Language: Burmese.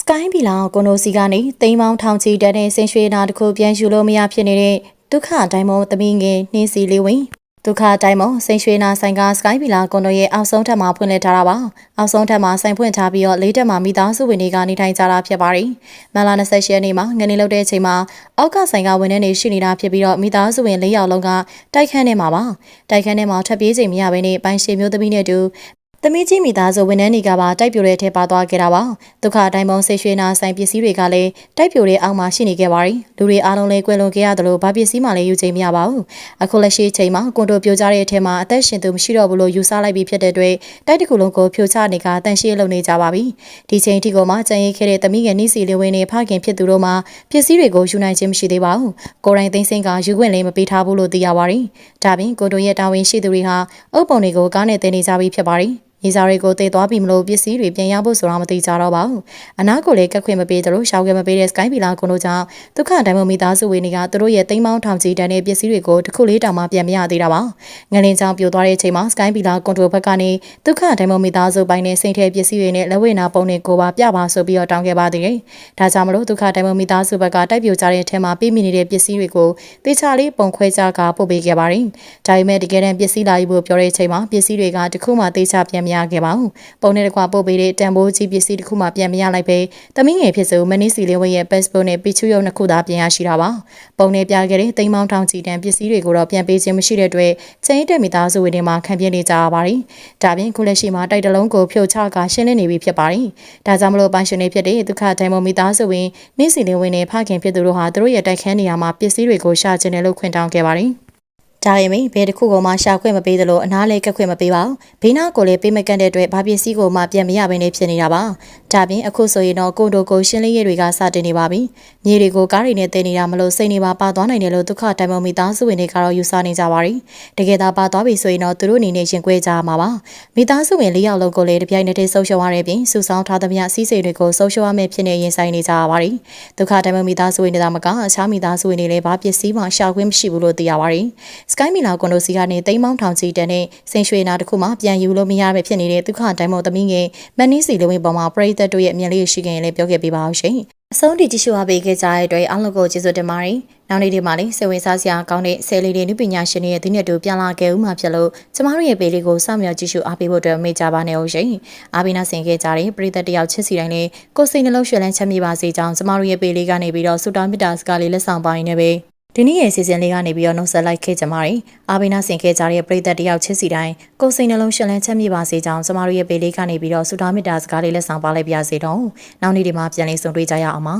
စကိုင်းဘီလောင်ကိုနိုစီကနေတိမ်မောင်းထောင်ချီတက်တဲ့ဆင်ရွှေနာတစ်ခုပြန်ယူလို့မရဖြစ်နေတဲ့ဒုက္ခဒိုင်မုံသမီးငယ်နှင်းစီလေးဝင်ဒုက္ခဒိုင်မုံဆင်ရွှေနာဆိုင်ကစကိုင်းဘီလာကွန်ဒိုရဲ့အောက်ဆုံးထပ်မှာဖွင့်လှစ်ထားတာပါအောက်ဆုံးထပ်မှာဆိုင်ဖွင့်ထားပြီးတော့လေးတက်မှာမိသားစုဝင်တွေကနေထိုင်ကြတာဖြစ်ပါတယ်မလာ28ရက်နေ့မှာငနေလောက်တဲ့အချိန်မှာအောက်ကဆိုင်ကဝင်နေနေရှိနေတာဖြစ်ပြီးတော့မိသားစုဝင်၄ယောက်လုံးကတိုက်ခန်းထဲမှာပါတိုက်ခန်းထဲမှာထပ်ပြေးချိန်မရဘဲနဲ့ပိုင်ရှင်မျိုးသမီးနဲ့တူ သမီးကြီးမိသားစုဝန်ထမ်းတွေကပါတိုက်ပြိုတဲ့ထဲပါသွားခဲ့တာပါဒုက္ခတိုင်းပုံဆေးရွှေနာဆိုင်ပစ္စည်းတွေကလည်းတိုက်ပြိုတဲ့အောက်မှာရှိနေခဲ့ပါတယ်လူတွေအားလုံးလည်းကွယ်လွန်ခဲ့ရတယ်လို့ဘာပစ္စည်းမှလည်းယူချိန်မရပါဘူးအခုလက်ရှိအချိန်မှာကွန်တိုပြိုကျတဲ့အထဲမှာအသက်ရှင်သူမရှိတော့ဘူးလို့ယူဆလိုက်ပြီးဖြစ်တဲ့အတွက်တိုက်တစ်ခုလုံးကိုဖြိုချနေကတန်ရှင်းလုံနေကြပါပြီဒီချိန်ထိကိုမှကြံရိတ်ခဲ့တဲ့သမီးငယ်နှီးစီလေးဝင်းနဲ့ဖခင်ဖြစ်သူတို့မှာပစ္စည်းတွေကိုယူနိုင်ခြင်းမရှိသေးပါဘူးကိုရိုင်းသိန်းစင်ကယူခွင့်လည်းမပေးထားဘူးလို့သိရပါတယ်ဒါပြင်ကွန်တိုရဲ့တာဝန်ရှိသူတွေဟာအုပ်ပုံတွေကိုကားနဲ့တင်နေကြပြီးဖြစ်ပါတ ယ်မြေစာတွေကိုတည်သွားပြီမလို့ပစ္စည်းတွေပြန်ရဖို့ဆိုတာမသိကြတော့ပါဘူး။အနာကိုလည်းကက်ခွင့်မပေးသလိုရှောက်ခွင့်မပေးတဲ့ Sky Villa ကွန်တို့ကြောင့်ဒုက္ခဒိုင်မမိသားစုဝင်တွေကသူတို့ရဲ့တိမ်မောင်းထောင်ချီတန်းတဲ့ပစ္စည်းတွေကိုတစ်ခုလေးတောင်မှပြန်မရသေးတာပါ။ငလင်းချောင်းပြိုသွားတဲ့အချိန်မှာ Sky Villa ကွန်တို့ဘက်ကနေဒုက္ခဒိုင်မမိသားစုပိုင်းနဲ့စိန်ထဲပစ္စည်းတွေနဲ့လက်ဝဲနာပုံတွေကိုပါပြပါဆိုပြီးတော့တောင်းခဲ့ပါသေးတယ်။ဒါကြောင့်မလို့ဒုက္ခဒိုင်မမိသားစုဘက်ကတိုက်ပြိုကြတဲ့အထက်မှာပြမိနေတဲ့ပစ္စည်းတွေကိုတေချာလေးပုံခွဲကြကပို့ပေးခဲ့ပါတယ်။ဒါပေမဲ့တကယ်တမ်းပစ္စည်းလာယူဖို့ပြောတဲ့အချိန်မှာပစ္စည်းတွေကတခုမှတေချာပြန်မရခဲ့ပါဘူး။ပုံနဲ့တကွာပို့ပေးတဲ့တန်ဖိုးကြီးပစ္စည်းတစ်ခုမှပြန်မရလိုက်ပဲတမင်းငယ်ဖြစ်စုမနီစီလင်းဝဲရဲ့ passport နဲ့ပီချူရုပ်နှစ်ခုသာပြန်ရရှိတာပါပုံနဲ့ပြခဲ့တဲ့တိမ်မောင်းထောင်ချီတန်ပစ္စည်းတွေကိုတော့ပြန်ပေးခြင်းမရှိတဲ့အတွက်ချင်းတက်မိသားစုဝင်တွေမှာခံပြနေကြရပါတယ်ဒါပြင်ခုလက်ရှိမှာတိုက်တလုံးကိုဖြုတ်ချကရှင်းလင်းနေပြီဖြစ်ပါတယ်ဒါကြောင့်မလို့ပိုင်ရှင်တွေဖြစ်တဲ့ဒုက္ခဒိုင်မမိသားစုဝင်နေစီလင်းဝင်းနဲ့ဖခင်ဖြစ်သူတို့ဟာသူတို့ရဲ့တိုက်ခန်းနေရာမှာပစ္စည်းတွေကိုရှာကျင်တယ်လို့ခွင့်တောင်းခဲ့ပါတယ် ဒါပေမဲ့ဘယ်တစ်ခုကမှရှာခွင့်မပေးသလိုအနားလဲကက်ခွင့်မပေးပါဘူးဘေးနားကိုလည်းပေးမကန့်တဲ့အတွက်ဘာပစ္စည်းကိုမှပြန်မရဘဲနေဖြစ်နေတာပါ ဒါပြင်အခုဆိုရင်တော့ကိုတိုကိုရှင်းလင်းရေးတွေကစတင်နေပါပြီမြေတွေကိုကားတွေနဲ့တင်နေတာမလို့စိတ်နေပါပါသွားနိုင်တယ်လို့ဒုက္ခတိုင်မမီသားစုဝင်တွေကတော့ယူဆနေကြပါပြီတကယ်သာပါသွားပြီဆိုရင်တော့သူတို့အနေနဲ့ရင်ကွဲကြမှာပါမိသားစုဝင်၄ယောက်လုံးကိုလည်းတပြိုင်နက်တည်းဆုံးရှုံးရတဲ့ပြင်စုဆောင်းထားသမျှစီးစိမ်တွေကိုဆုံးရှုံးရမယ့်ဖြစ်နေရင်ဆိုင်နေကြရပါတယ်ဒုက္ခတိုင်မမိသားစုဝင်တွေသာမကအခြားမိသားစုဝင်တွေလည်းဘာပစ္စည်းမှရှာခွင့်မရှိဘူးလို့သိရပါတယ်စကိုင်းမီလာကွန်ဒိုစီကနေတိမ်မောင်းထောင်ချီတန်နဲ့စိန်ရွှေနာတစ်ခုမှပြန်ယူလို့မရပဲဖြစ်နေတဲ့ဒုက္ခတိုင်မုံသမီးငယ်မန်နီစီလူဝင်ပေါ်မှာပရိသတ်တို့ရဲ့အမြင်လေးရှိခင်လည်းပြောခဲ့ပေးပါအောင်ရှင်အဆုံးထိကြည့်ရှုအားပေးခဲ့ကြတဲ့အတွက်အားလုံးကိုကျေးဇူးတင်ပါတယ်။နောက်နေ့ဒီမှာလည်းစေဝင်စားစရာကောင်းတဲ့ဆယ်လီတွေနုပညာရှင်တွေရဲ့ဒီနေ့တူပြန်လာခဲ့ဦးမှာဖြစ်လို့ကျမတို့ရဲ့ပေလေးကိုစောင့်မျှော်ကြည့်ရှုအားပေးဖို့အတွက်မေ့ကြပါနဲ့ဦးရှင်။အားပေးနာဆင်ခဲ့ကြတဲ့ပရိသတ်တယောက်ချစ်စီတိုင်းလေးကိုစိတ်နှလုံးရွှင်လန်းချမ်းမြေပါစေကြောင်းကျမတို့ရဲ့ပေလေးကနေပြီးတော့ဆုတောင်းမေတ္တာစကားလေးလက်ဆောင်ပိုင်းနဲ့ပဲ ဒီနေ့ရဲ့စီစဉ်လေးကနေပြီးတော့နှုတ်ဆက်လိုက်ခဲ့ကြပါရီအာဘိနာဆင်ခဲ့ကြတဲ့ပရိသတ်တယောက်ချစ်စီတိုင်းကိုယ်စိတ်နှလုံးရှင်လန်းချမ်းမြေပါစေကြောင်းကျမတို့ရဲ့ပေလေးကနေပြီးတော့ဆုတောင်းမေတ္တာစကားလေးလက်ဆောင်ပါလိုက်ပါစေတော့နောက်နေ့ဒီမှာပြန်လည်ဆုံတွေ့ကြရအောင်ပါ